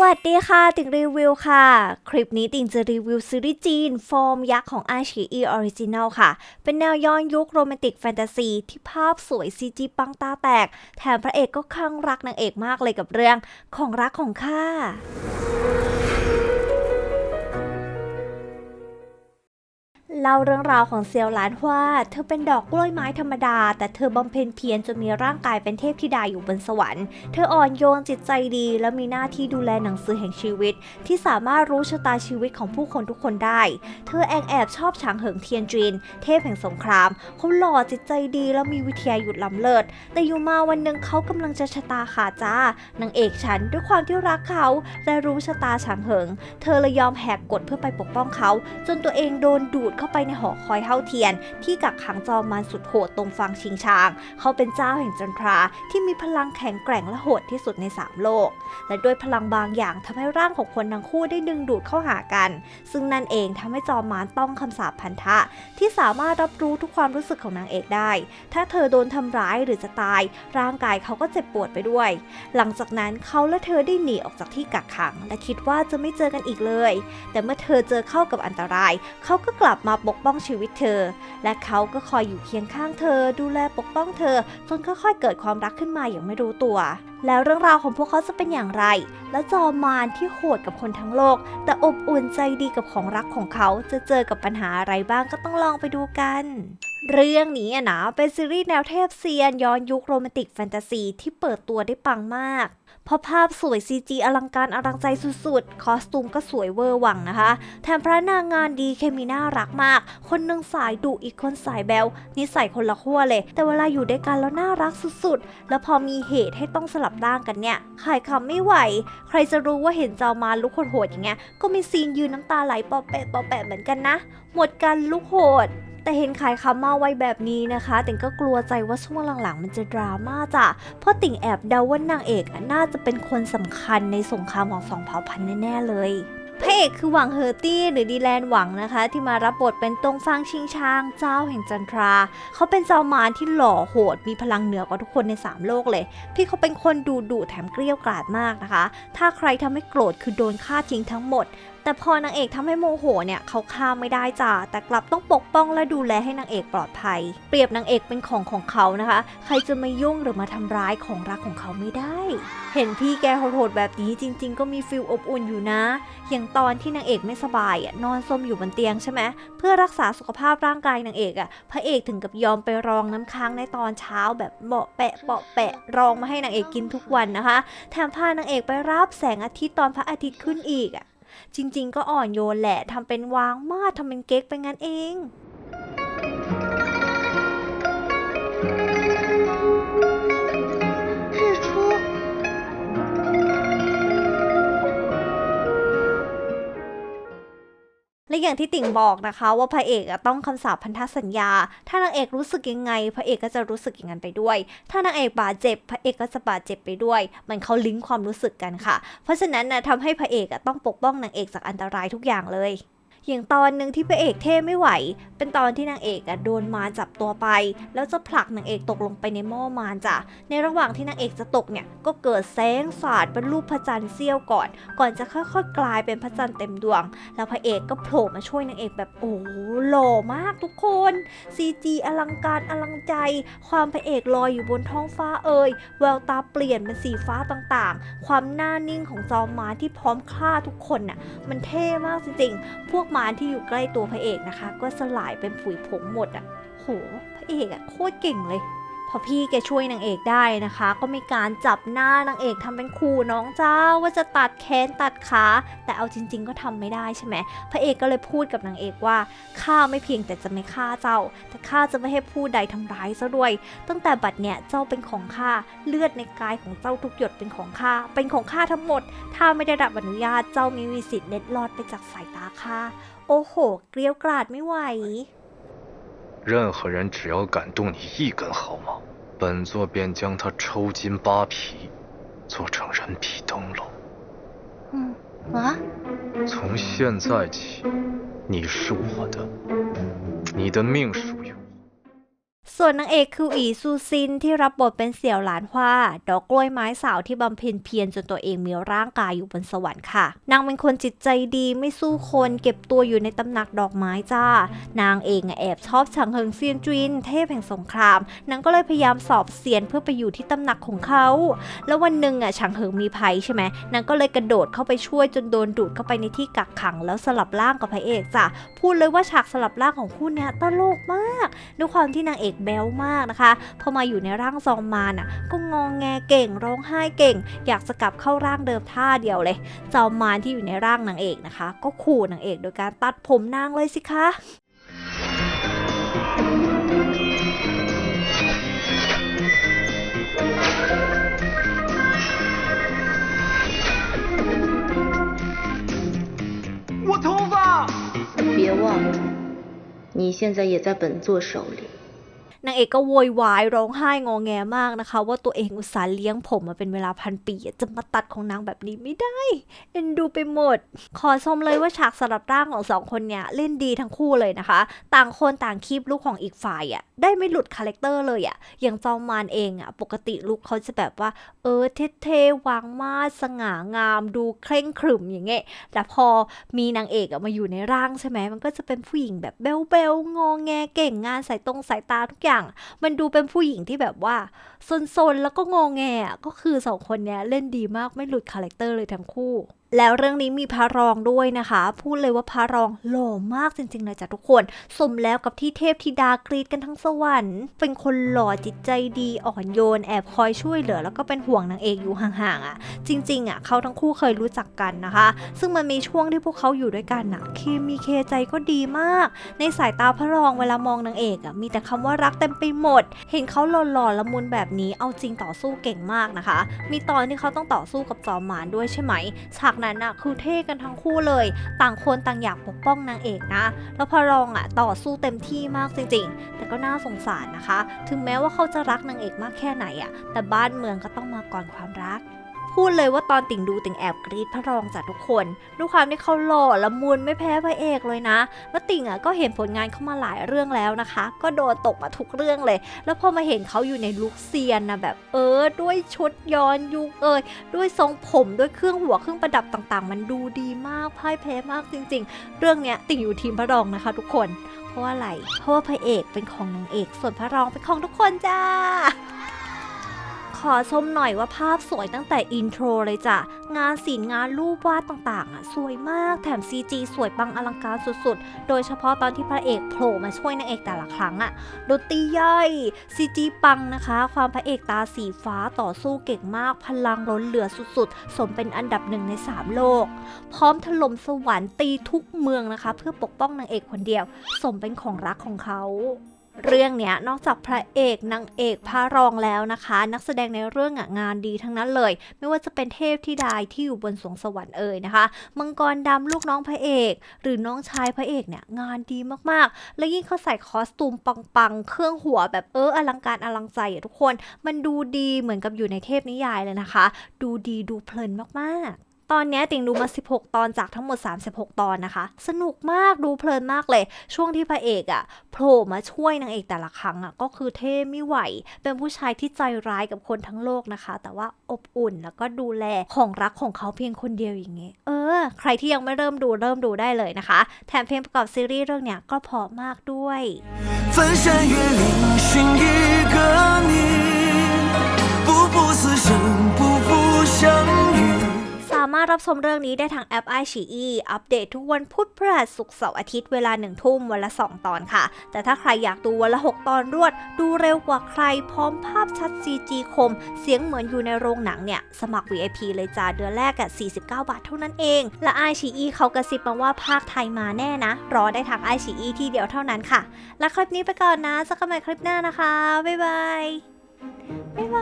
วัสดีค่ะ ติ่งรีวิวค่ะ คลิปนี้ติ่งจะรีวิวซีรีส์จีน ฟอร์มยักษ์ของอาชีอีออริจินัลค่ะ เป็นแนวย้อนยุคโรแมนติกแฟนตาซี ที่ภาพสวยซีจีปังตาแตก แถมพระเอกก็คลั่งรักนางเอกมากเลยกับเรื่องของรักของข้า เล่าเรื่องราวของเซียวหลานว่า เธอเป็นดอกกล้วยไม้ธรรมดา แต่เธอบำเพ็ญเพียรจนมีร่างกายเป็นเทพธิดาอยู่บนสวรรค์ เธออ่อนโยนจิตใจดี และมีหน้าที่ดูแลหนังสือแห่งชีวิต ที่สามารถรู้ชะตาชีวิตของผู้คนทุกคนได้ เธอแองแอบชอบฉางเหิงเทียนจีนเทพแห่งสงครามเขาหล่อจิตใจดีและมีวิทยายุทธล้ำเลิศ แต่อยู่มาวันหนึ่งเขากำลังจะชะตาขาดจ้านางเอกฉันด้วยความที่รักเขาและรู้ชะตาฉางเหิง เธอเลยยอมแหกกฎเพื่อไปปกป้องเขา จนตัวเองโดนดูดเข้าไปในหอคอยเท่าเทียน ที่กักขังจอมมารสุดโหดตรงฟังชิงชาง เขาเป็นเจ้าแห่งจันทราที่มีพลังแข็งแกร่งและโหดที่สุดในสามโลก และด้วยพลังบางอย่างทำให้ร่างของคนทั้งคู่ได้ดึงดูดเข้าหากัน ซึ่งนั่นเองทำให้จอมมารต้องคำสาปพันธะ ที่สามารถรับรู้ทุกความรู้สึกของนางเอกได้ ถ้าเธอโดนทำร้ายหรือจะตาย ร่างกายเขาก็เจ็บปวดไปด้วย หลังจากนั้นเขาและเธอได้หนีออกจากที่กักขัง และคิดว่าจะไม่เจอกันอีกเลย แต่เมื่อเธอเจอเข้ากับอันตราย เขาก็กลับมาปกป้องชีวิตเธอ และเขาก็คอยอยู่เคียงข้างเธอ ดูแลปกป้องเธอจนค่อยๆเกิดความรักขึ้นมาอย่างไม่รู้ตัว แล้วเรื่องราวของพวกเขาจะเป็นอย่างไร และจอมมารที่โหดกับคนทั้งโลก แต่อบอุ่นใจดีกับของรักของเขาจะเจอกับปัญหาอะไรบ้างก็ต้องลองไปดูกัน เรื่องนี้อะนะเป็นซีรีส์แนวเทพเซียนย้อนยุคโรแมนติกแฟนตาซีที่เปิดตัวได้ปังมาก เพราะภาพสวย CG อลังการอลังใจสุดๆ คอสตูมก็สวยเวอร์หวังนะคะ แถมพระนางงานดีเคมีน่ารักมาก คนหนึงสายดุอีกคนสายแบวนิสัยคนละขั้วเลย แต่เวลาอยู่ด้วยกันแล้วน่ารักสุดๆ แล้วพอมีเหตุให้ต้องสลับร่างกันเนี่ยขายคำไม่ไหว ใครจะรู้ว่าเห็นเจ้ามาลุกโหดอย่างเงี้ยก็มีซีนยืนน้ำตาไหลปอแปะปอแปะเหมือนกันนะ หมดกันลุกโหด แต่เห็นขายคำมาไว้แบบนี้นะคะ ติ่งก็กลัวใจว่าช่วงหลังๆ มันจะดราม่าจ้ะ เพราะติ่งแอบเดาว่านางเอกน่าจะเป็นคนสำคัญในสงครามของสองเผ่าพันธุ์แน่ๆเลยพระเอกคือหวังเฮอร์ตี้หรือดีแลนหวังนะคะ ที่มารับบทเป็นตรงฟางชิงช้าง เจ้าแห่งจันทรา เขาเป็นเจ้ามารที่หล่อโหด มีพลังเหนือกว่าทุกคนใน 3 โลกเลย พี่เขาเป็นคนดูดุแถมเกรี้ยกราดมากนะคะ ถ้าใครทำให้โกรธคือโดนฆ่าทิ้งทั้งหมด แต่พอนางเอกทำให้โมโหเนี่ยเขาฆ่าไม่ได้จ้ะแต่กลับต้องปกป้องและดูแลให้นางเอกปลอดภัย เปรียบนางเอกเป็นของของเขานะคะ ใครจะมายุ่งหรือมาทำร้ายของรักของเขาไม่ได้ เห็นพี่แกโหดๆแบบนี้จริง ๆ ก็มีฟิลอบอุ่นอยู่นะ อย่างตอนที่นางเอกไม่สบายอะนอนซมอยู่บนเตียงใช่ไหมเพื่อรักษาสุขภาพร่างกายนางเอกอะพระเอกถึงกับยอมไปรองน้ำค้างในตอนเช้าแบบเบาะแปะเบาะแปะรองมาให้นางเอกกินทุกวันนะคะ แถมพานางเอกไปรับแสงอาทิตย์ตอนพระอาทิตย์ขึ้นอีกอะ จริง ๆ ก็อ่อนโยนแหละทำเป็นวางมาดทำเป็นเก๊กไปงั้นเอง และอย่างที่ติ่งบอกนะคะว่าพระเอกต้องคำสาปพันธสัญญา ถ้านางเอกรู้สึกยังไง พระเอกก็จะรู้สึกอย่างนั้นไปด้วย ถ้านางเอกบาดเจ็บ พระเอกก็จะบาดเจ็บไปด้วย มันเขาลิงก์ความรู้สึกกันค่ะ เพราะฉะนั้นนะทำให้พระเอกต้องปกป้องนางเอกจากอันตรายทุกอย่างเลย อย่างตอนหนึ่งที่พระเอกเท่ไม่ไหว เป็นตอนที่นางเอกอะโดนมารจับตัวไป แล้วจะผลักนางเอกตกลงไปในหม้อมารจ้ะ ในระหว่างที่นางเอกจะตกเนี่ย ก็เกิดแสงสาดเป็นรูปพระจันทร์เสี้ยวก่อน ก่อนจะค่อยๆกลายเป็นพระจันทร์เต็มดวง แล้วพระเอกก็โผล่มาช่วยนางเอกแบบโอ้โหหล่อมากทุกคน CG อลังการอลังใจ ความพระเอกลอยอยู่บนท้องฟ้าเอ่ย แววตาเปลี่ยนเป็นสีฟ้าต่างๆ ความหน้านิ่งของจอมมารที่พร้อมฆ่าทุกคนน่ะ มันเท่มากจริงๆ พวกมารที่อยู่ใกล้ตัวพระเอกนะคะ ก็สลายเป็นฝุยผงหมดอะ โห พระเอกอะโคตรเก่งเลย พอพี่แกช่วยนางเอกได้นะคะ ก็มีการจับหน้านางเอกทำเป็นขู่น้องเจ้าว่าจะตัดแขนตัดขาแต่เอาจริง ๆ ก็ทำไม่ได้ใช่ไหมพระเอกก็เลยพูดกับนางเอกว่าข้าไม่เพียงแต่จะไม่ฆ่าเจ้า แต่ข้าจะไม่ให้ผู้ใดทำร้ายเจ้าด้วย ตั้งแต่บัดเนี้ยเจ้าเป็นของข้าเลือดในกายของเจ้าทุกหยดเป็นของข้าเป็นของข้าทั้งหมด ถ้าไม่ได้รับอนุญาตเจ้าม่มีสิทธิ์เล็ดลอดไปจากสายตาข้าโอ้โห เกลียวกราดไม่ไหว 任何人只要敢动你一根毫毛，本座便将他抽筋扒皮，做成人皮灯笼。嗯啊，从现在起，你是我的，你的命属。 ส่วนนางเอกคืออีซูซินที่รับบทเป็นเสี่ยวหลานฮว่าดอกกล้วยไม้สาวที่บำเพ็ญเพียรจนตัวเองมีร่างกายอยู่บนสวรรค์ค่ะ นางเป็นคนจิตใจดีไม่สู้คนเก็บตัวอยู่ในตำหนักดอกไม้จ้า นางเองอะแอบชอบชังเฮิงเซียนจุนเทพแห่งสงคราม นางก็เลยพยายามสอบเซียนเพื่อไปอยู่ที่ตำหนักของเขา แล้ววันหนึ่งอะชังเฮิงมีภัยใช่ไหมนางก็เลยกระโดดเข้าไปช่วยจนโดนดูดเข้าไปในที่กักขัง แล้วสลับร่างกับพระเอกจ้ะพูดเลยว่าฉากสลับร่างของคู่นี้ตลกมากด้วยความที่นางเอแบ๊วมากนะคะ พอมาอยู่ในร่างซองมานอ่ะ ก็งองแงเก่งร้องไห้เก่ง อยากจะกลับเข้าร่างเดิมท่าเดียวเลย จอมมารที่อยู่ในร่างนางเอกนะคะ ก็ขู่นางเอกโดยการตัดผมนางเลยสิคะ 我头发！别忘了，你现在也在本座手里。 นางเอกก็โวยวายร้องไห้งอแงมากนะคะ ว่าตัวเองอุตส่าห์เลี้ยงผมมาเป็นเวลาพันปีจะมาตัดของนางแบบนี้ไม่ได้ เอ็นดูไปหมด ขอชมเลยว่าฉากสลับร่างของสองคนเนี่ยเล่นดีทั้งคู่เลยนะคะ ต่างคนต่างคีบลุกของอีกฝ่ายอะ่ะได้ไม่หลุดคาแรคเตอร์เลยอะ่ะอย่างจอมมานเองอะ่ะปกติลุกเขาจะแบบว่า เออเท่ๆวางมาสง่างามดูเคร่งขรึมอย่างเงี้ยแต่พอมีนางเอกอะมาอยู่ในร่างใช่ไหมมันก็จะเป็นผู้หญิงแบบเบลๆงอแงเก่งงานสายตรงสายตาทุกอย่างมันดูเป็นผู้หญิงที่แบบว่าซนๆแล้วก็งอแงก็คือสองคนเนี้ยเล่นดีมากไม่หลุดคาแรคเตอร์เลยทั้งคู่ แล้วเรื่องนี้มีพระรองด้วยนะคะ พูดเลยว่าพระรองหล่อมากจริงๆเลยจ้ะทุกคน สมแล้วกับที่เทพธิดากรีดกันทั้งสวรรค์ เป็นคนหล่อจิตใจดีอ่อนโยน แอบคอยช่วยเหลือ แล้วก็เป็นห่วงนางเอกอยู่ห่างๆอะ จริงๆอะเขาทั้งคู่เคยรู้จักกันนะคะ ซึ่งมันมีช่วงที่พวกเขาอยู่ด้วยกันน่ะเคมีเคใจก็ดีมาก ในสายตาพระรองเวลามองนางเอกอะมีแต่คำว่ารักเต็มไปหมด เห็นเขาหล่อๆละมุนแบบนี้เอาจริงต่อสู้เก่งมากนะคะ มีตอนที่เขาต้องต่อสู้กับจอมมารด้วยใช่ไหมฉากนั้นน่ะคือเท่กันทั้งคู่เลย ต่างคนต่างอยากปกป้องนางเอกนะ แล้วพอรองอะต่อสู้เต็มที่มากจริงๆ แต่ก็น่าสงสารนะคะ ถึงแม้ว่าเขาจะรักนางเอกมากแค่ไหนอะแต่บ้านเมืองก็ต้องมาก่อนความรัก พูดเลยว่าตอนติ่งดูติ่งแอบกรีดพระรองจากทุกคนด้วยความที่เขาหล่อละมุนไม่แพ้พระเอกเลยนะแล้วติ่งอะก็เห็นผลงานเขามาหลายเรื่องแล้วนะคะ ก็โดนตกมาทุกเรื่องเลย แล้วพอมาเห็นเขาอยู่ในลุคเซียนนะแบบเออ ด้วยชุดย้อนยุคเอยด้วยทรงผมด้วยเครื่องหัวเครื่องประดับต่างๆ มันดูดีมากพ่ายแพ้มากจริง ๆ เรื่องเนี้ยติ่งอยู่ทีมพระรองนะคะ ทุกคน เพราะว่าอะไร เพราะว่าพระเอกเป็นของนางเอก ส่วนพระรองเป็นของทุกคนจ้า ขอชมหน่อยว่าภาพสวยตั้งแต่อินโทรเลยจ้ะ งานศิลป์งานรูปวาดต่างๆ อะ สวยมากแถม CG สวยปังอลังการสุดๆ โดยเฉพาะตอนที่พระเอกโผล่มาช่วยนางเอกแต่ละครั้งอะดนตรีย่อย CG ปังนะคะ ความพระเอกตาสีฟ้าต่อสู้เก่งมากพลังล้นเหลือสุดๆ สมเป็นอันดับหนึ่งใน 3 โลก พร้อมถล่มสวรรค์ตีทุกเมืองนะคะ เพื่อปกป้องนางเอกคนเดียว สมเป็นของรักของเขา เรื่องเนี้ยนอกจากพระเอกนางเอกพระรองแล้วนะคะ นักแสดงในเรื่องงานดีทั้งนั้นเลย ไม่ว่าจะเป็นเทพธิดาที่อยู่บนสวงสวรรค์เอ่ยนะคะมังกรดำลูกน้องพระเอก หรือน้องชายพระเอกเนี่ยงานดีมากๆ แล้วยิ่งเขาใส่คอสตูมปังๆ เครื่องหัวแบบเอออลังการอลังใจทุกคน มันดูดีเหมือนกับอยู่ในเทพนิยายเลยนะคะ ดูดีดูเพลินมากๆ ตอนเนี้ยติ่งดูมา 16 ตอนจากทั้งหมด 36 ตอนนะคะ สนุกมากดูเพลินมากเลย ช่วงที่พระเอกอะ่ะโผล่มาช่วยนางเอกแต่ละครั้งอะ่ะก็คือเท่ไม่ไหว เป็นผู้ชายที่ใจร้ายกับคนทั้งโลกนะคะ แต่ว่าอบอุ่นแล้วก็ดูแลของรักของเขาเพียงคนเดียวอย่างเงี้ยเออ ใครที่ยังไม่เริ่มดูเริ่มดูได้เลยนะคะ แถมเพลงประกอบซีรีส์เรื่องเนี้ยก็เพราะมากด้วย 翻山越岭寻一个你，步步死生，步步相遇。 ส ารถรับชมเรื่องนี้ได้ทางแอป i อ e อัปเดตทุกวันพุธพฤหัสศุกร์เสาร์อาทิตย์เวลา1ทุ่มวันละ 2 ตอนค่ะ แต่ถ้าใครอยากดูวันละ 6 ตอนรวด ดูเร็วกว่าใครพร้อมภาพชัด CG คม เสียงเหมือนอยู่ในโรงหนังเนี่ย สมัคร VIP เลยจ้าเดือนแรกอะ49 บาทเท่านั้นเอง และ i อ e เขากระซิบมาว่าภาคไทยมาแน่นะ รอได้ทาง i อ e ที่เดียวเท่านั้นค่ะ และคลิปนี้ไปก่อนนะเจอกันใหม่คลิปหน้านะคะบ๊ายบายบ๊ายบาย